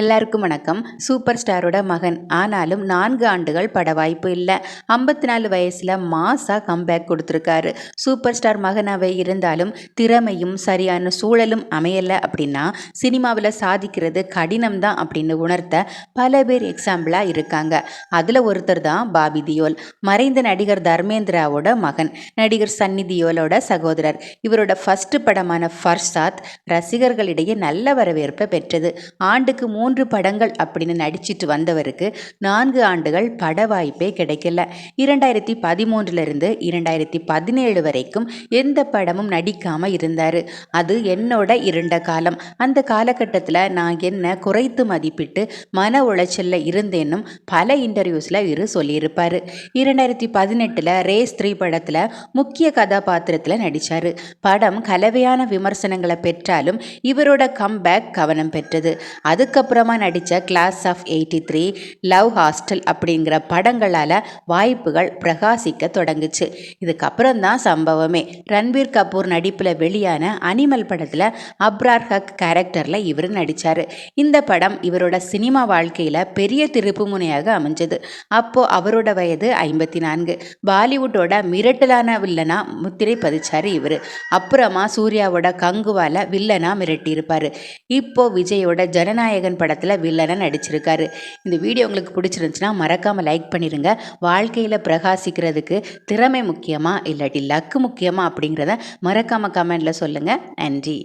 எல்லாருக்கும் வணக்கம். சூப்பர் ஸ்டாரோட மகன். ஆனாலும் நான்கு ஆண்டுகள் பட வாய்ப்பு இல்லை. ஐம்பத்தி நாலு வயசில் மாசாக கம்பேக் கொடுத்துருக்காரு. சூப்பர் ஸ்டார் மகனாகவே இருந்தாலும் திறமையும் சரியான சூழலும் அமையலை அப்படின்னா சினிமாவில் சாதிக்கிறது கடினம் தான் அப்படின்னு உணர்த்த பல பேர் எக்ஸாம்பிளாக இருக்காங்க. அதில் ஒருத்தர் தான் பாபி தியோல். மறைந்த நடிகர் தர்மேந்திராவோட மகன். நடிகர் சன்னி தியோலோட சகோதரர். இவரோட ஃபர்ஸ்ட் படமான ஃபர்சாத் ரசிகர்களிடையே நல்ல வரவேற்பை பெற்றது. ஆண்டுக்கு மூணு மூன்று படங்கள் அப்படின்னு நடிச்சிட்டு வந்தவருக்கு நான்கு ஆண்டுகள் பட வாய்ப்பே கிடைக்கல. இரண்டாயிரத்தி பதிமூன்றிலிருந்து இரண்டாயிரத்தி பதினேழு வரைக்கும் எந்த படமும் நடிக்காமல் இருந்தார். அது என்னோட இருண்ட காலம். அந்த காலகட்டத்தில் நான் என்ன குறைத்து மதிப்பிட்டு மன உளைச்சலில் இருந்தேன்னும் பல இன்டர்வியூஸில் இவர் சொல்லியிருப்பார். இரண்டாயிரத்தி பதினெட்டில் ரேஸ் த்ரீ படத்தில் முக்கிய கதாபாத்திரத்தில் நடித்தார் படம் கலவையான விமர்சனங்களை பெற்றாலும் இவரோட கம்பேக் கவனம் பெற்றது. அதுக்கப்புறம் அப்புறமா நடித்த class of eighty three love hostel அப்படிங்கிற படங்களால் வாய்ப்புகள் பிரகாசிக்க தொடங்குச்சு. இதுக்கப்புறம் தான் சம்பவமே. ரன்பீர் கபூர் நடிப்பில் வெளியான அனிமல் படத்தில் அப்ரார் ஹக் கேரக்டரில் இவர் நடித்தார் இந்த படம் இவரோட சினிமா வாழ்க்கையில் பெரிய திருப்புமுனையாக அமைஞ்சது. அப்போது அவரோட வயது ஐம்பத்தி நான்கு பாலிவுட்டோட மிரட்டலான வில்லனா முத்திரை பதிச்சார் இவர். அப்புறமா சூர்யாவோட கங்குவால வில்லனா மிரட்டியிருப்பார். இப்போ விஜயோட ஜனநாயகன் படத்தில் வில்லனாக நடிச்சிருக்காரு. இந்த வீடியோ உங்களுக்கு பிடிச்சிருந்துச்சுன்னா மறக்காமல் லைக் பண்ணிடுங்க வாழ்க்கையில் பிரகாசிக்கிறதுக்கு திறமை முக்கியமாக இல்லாட்டி லக்கு முக்கியமாக அப்படிங்கிறத மறக்காமல் கமெண்டில் சொல்லுங்கள் நன்றி.